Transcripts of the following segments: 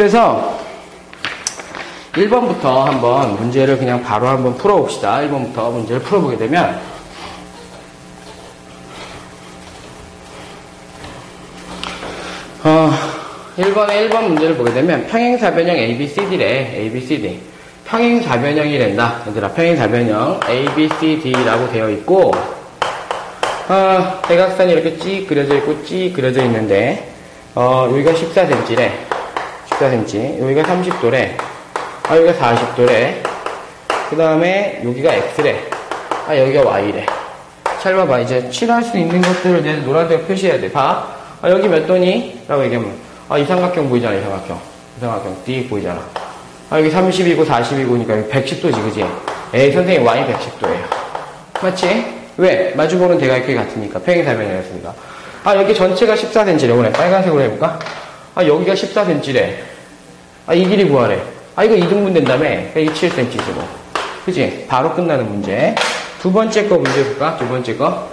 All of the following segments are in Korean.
그래서 1번부터 한번 문제를 그냥 바로 한번 풀어봅시다. 1번부터 문제를 풀어보게 되면 어, 1번에 1번 문제를 보게 되면 평행사변형 ABCD래. ABCD. 평행사변형이란다. 얘들아, 평행사변형 ABCD라고 되어 있고 어, 대각선이 이렇게 찌 그려져 있고 찌 그려져 있는데 어, 여기가 14cm래. 14cm. 여기가 30도래. 아, 여기가 40도래. 그 다음에 여기가 X래. 아, 여기가 Y래. 잘 봐봐. 이제 칠할 수 있는 것들을 이제 노란색으로 표시해야 돼. 봐. 아, 여기 몇 도니? 라고 얘기하면. 아, 이 삼각형 보이잖아, 이 삼각형. 이 삼각형. D 보이잖아. 아, 여기 30이고 40이고니까 여기 110도지, 그지? 에이, 선생님, Y 110도예요. 맞지? 왜? 마주보는 대각이 같으니까. 평행사변이었으니까. 아, 여기 전체가 14cm래. 오늘 빨간색으로 해볼까? 아, 여기가 14cm래. 아, 이 길이 구하래. 아, 이거 이등분 된다며. 이게 7cm지 뭐. 그지? 바로 끝나는 문제. 두 번째 거 문제 볼까? 두 번째 거.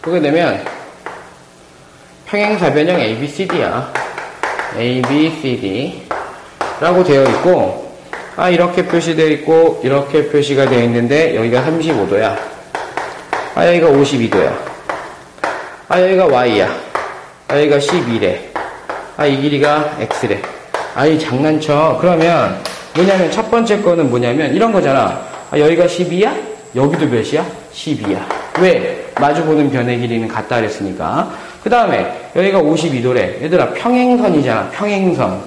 보게 되면, 평행사변형 ABCD야. ABCD. 라고 되어 있고, 아, 이렇게 표시되어 있고, 이렇게 표시가 되어 있는데, 여기가 35도야. 아, 여기가 52도야. 아, 여기가 Y야. 아, 여기가 12래. 아, 이 길이가 X래. 아이, 장난쳐. 그러면, 뭐냐면, 첫 번째 거는 뭐냐면, 이런 거잖아. 아, 여기가 12야? 여기도 몇이야? 12야. 왜? 마주보는 변의 길이는 같다 그랬으니까. 그 다음에, 여기가 52도래. 얘들아, 평행선이잖아. 평행선.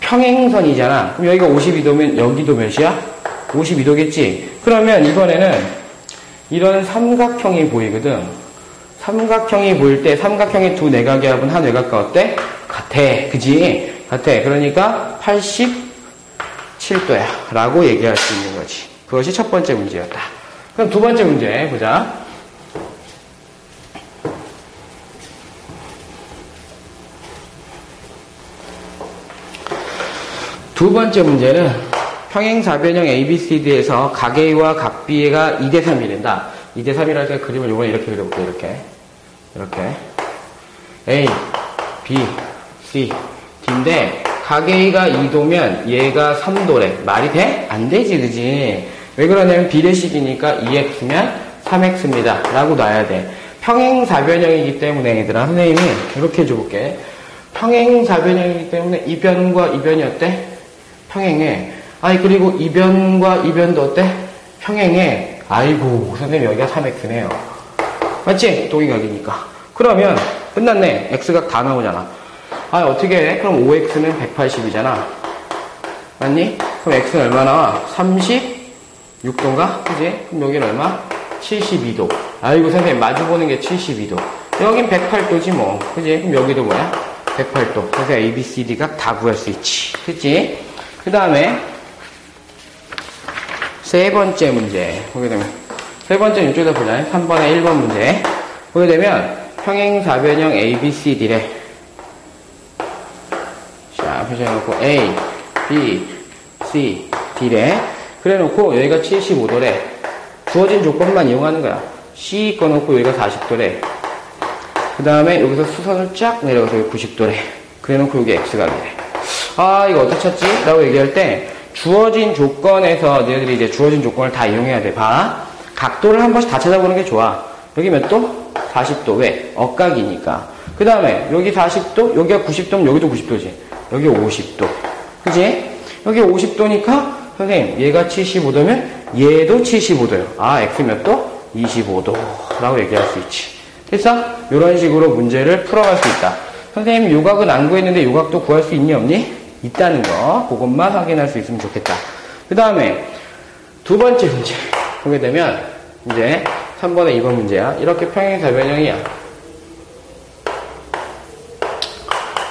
평행선이잖아. 그럼 여기가 52도면 여기도 몇이야? 52도겠지? 그러면 이번에는 이런 삼각형이 보이거든. 삼각형이 보일 때 삼각형의 두 내각의 합은 한 외곽과 어때? 같아. 그지? 같아. 그러니까 87도야. 라고 얘기할 수 있는 거지. 그것이 첫 번째 문제였다. 그럼 두 번째 문제 보자. 두 번째 문제는 평행사변형 ABCD에서 각 A와 각 B가 2대 3이 된다. 2대 3이랄 때 그림을 이번에 이렇게 그려볼게요. 이렇게. 이렇게. A, B, C, 각 A가 2도면 얘가 3도래. 말이 돼? 안 되지, 그지? 왜 그러냐면 비례식이니까 2x면 3x입니다. 라고 놔야 돼. 평행사변형이기 때문에 얘들아 선생님이 이렇게 해줘볼게. 평행사변형이기 때문에 이변과 이변이 어때? 평행해. 아니 그리고 이변과 이변도 어때? 평행해. 아이고 선생님 여기가 3x네요. 맞지? 동의각이니까. 그러면 끝났네. x각 다 나오잖아. 아 어떻게 해? 그럼 5x는 180이잖아. 맞니? 그럼 x는 얼마 나와? 36도인가? 그지? 그럼 여기는 얼마? 72도. 아이고 선생님 마주보는 게 72도. 여긴 108도지 뭐. 그지? 그럼 여기도 뭐야? 108도. 그래서 A, B, C, D각 다 구할 수 있지. 그치? 그 다음에 세 번째 문제 보게 되면 세 번째 이쪽에다 보자 3번에 1번 문제 보게 되면 평행사변형 ABCD래 자 표시해놓고 A, B, C, D래 그래놓고 여기가 75도래 주어진 조건만 이용하는 거야 C 꺼놓고 여기가 40도래 그 다음에 여기서 수선을 쫙 내려가서 여기 90도래 그래놓고 여기 X각이래 아, 이거 어떻게 찾지? 라고 얘기할 때, 주어진 조건에서 너희들이 이제 주어진 조건을 다 이용해야 돼. 봐. 각도를 한 번씩 다 찾아보는 게 좋아. 여기 몇 도? 40도. 왜? 억각이니까. 그 다음에, 여기 40도, 여기가 90도면 여기도 90도지. 여기 50도. 그지? 여기 50도니까, 선생님, 얘가 75도면 얘도 75도예요. 아, X 몇 도? 25도. 라고 얘기할 수 있지. 됐어? 이런 식으로 문제를 풀어갈 수 있다. 선생님, 요각은 안 구했는데 요각도 구할 수 있니, 없니? 있다는 거, 그것만 확인할 수 있으면 좋겠다. 그 다음에 두 번째 문제 보게 되면 이제 3번에 2번 문제야. 이렇게 평행 사변형이야.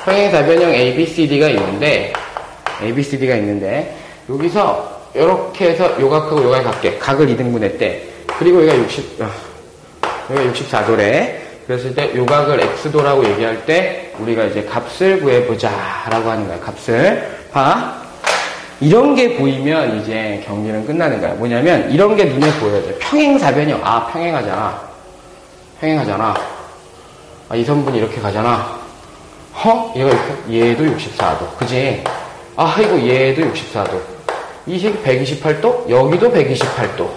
평행사변형 ABCD가 있는데 ABCD가 있는데 여기서 이렇게 해서 요각하고 요각이 같게. 각을 2등분했대. 그리고 여기가 60 어, 여기가 64도래. 그랬을 때 요각을 x도라고 얘기할 때 우리가 이제 값을 구해보자 라고 하는 거야 값을. 봐. 이런 게 보이면 이제 경기는 끝나는 거야. 뭐냐면 이런 게 눈에 보여야 돼. 평행사변형. 아 평행하잖아. 평행하잖아. 아, 이 선분이 이렇게 가잖아 허? 얘가 이렇게? 얘도 64도. 그지? 아, 이거 얘도 64도. 이식 128도? 여기도 128도.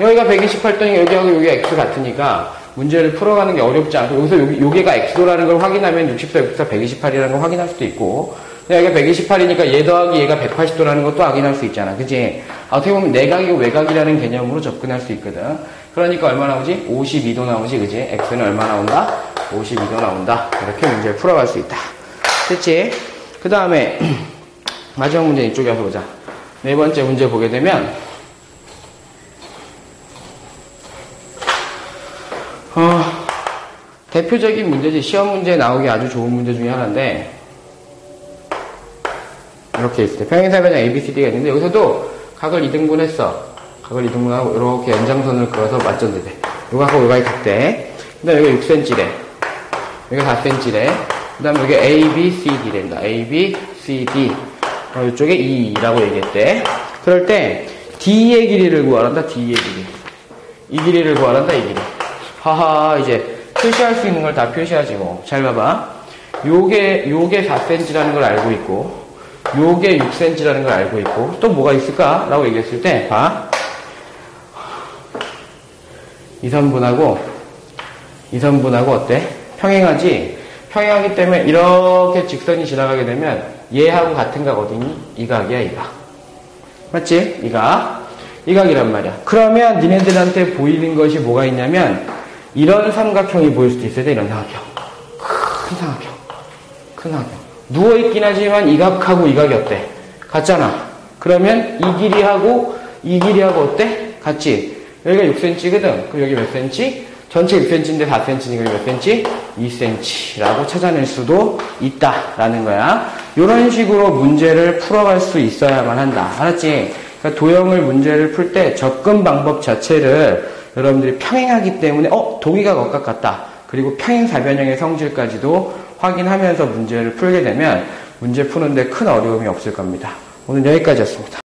여기가 128도니까 여기하고 여기가 x 같으니까 문제를 풀어가는 게 어렵지 않고 여기서 여기, 여기가 x도라는 걸 확인하면 64, 64, 128이라는 걸 확인할 수도 있고 여기가 128이니까 얘 더하기 얘가 180도라는 것도 확인할 수 있잖아. 그지? 어떻게 보면 내각이고 외각이라는 개념으로 접근할 수 있거든. 그러니까 얼마 나오지? 52도 나오지, 그지? x는 얼마 나온다? 52도 나온다. 이렇게 문제를 풀어갈 수 있다. 됐지? 그 다음에 마지막 문제 이쪽에 와서 보자. 네 번째 문제 보게 되면 어, 대표적인 문제지 시험 문제에 나오기 아주 좋은 문제 중에 하나인데 이렇게 있을 때 평행사변형 ABCD가 있는데 여기서도 각을 2등분 했어 각을 2등분하고 이렇게 연장선을 그어서 맞췄는데 요거하고 요거가 같대 그 다음에 여기가 6cm래 여기가 4cm래. 그 다음에 여기 A, B, C, D 된다. A, B, C, D. 어, 이쪽에 2라고 얘기했대. 그럴 때 D의 길이를 구하란다 D의 길이. 이 길이를 구하란다 이 길이. 하하 이제 표시할 수 있는 걸 다 표시하지 뭐 잘 봐봐. 요게 요게 4cm라는 걸 알고 있고 요게 6cm라는 걸 알고 있고 또 뭐가 있을까? 라고 얘기했을 때 봐. 이선분하고 이선분하고 어때? 평행하지? 평행하기 때문에 이렇게 직선이 지나가게 되면 얘하고 같은 각 어디니? 이 각이야 이 각. 맞지? 이 각. 이 각이란 말이야. 그러면 니네들한테 보이는 것이 뭐가 있냐면 이런 삼각형이 보일 수도 있어야 돼 이런 삼각형. 큰 삼각형. 큰 삼각형. 누워있긴 하지만 이 각하고 이 각이 어때? 같잖아. 그러면 이 길이하고 이 길이하고 어때? 같지? 여기가 6cm거든. 그럼 여기 몇 cm? 전체 6cm인데 4cm니까 몇 cm? 2cm라고 찾아낼 수도 있다라는 거야. 이런 식으로 문제를 풀어갈 수 있어야만 한다. 알았지? 그러니까 도형을 문제를 풀 때 접근 방법 자체를 여러분들이 평행하기 때문에 어 동의가 각각 같다. 그리고 평행 사변형의 성질까지도 확인하면서 문제를 풀게 되면 문제 푸는데 큰 어려움이 없을 겁니다. 오늘 여기까지였습니다.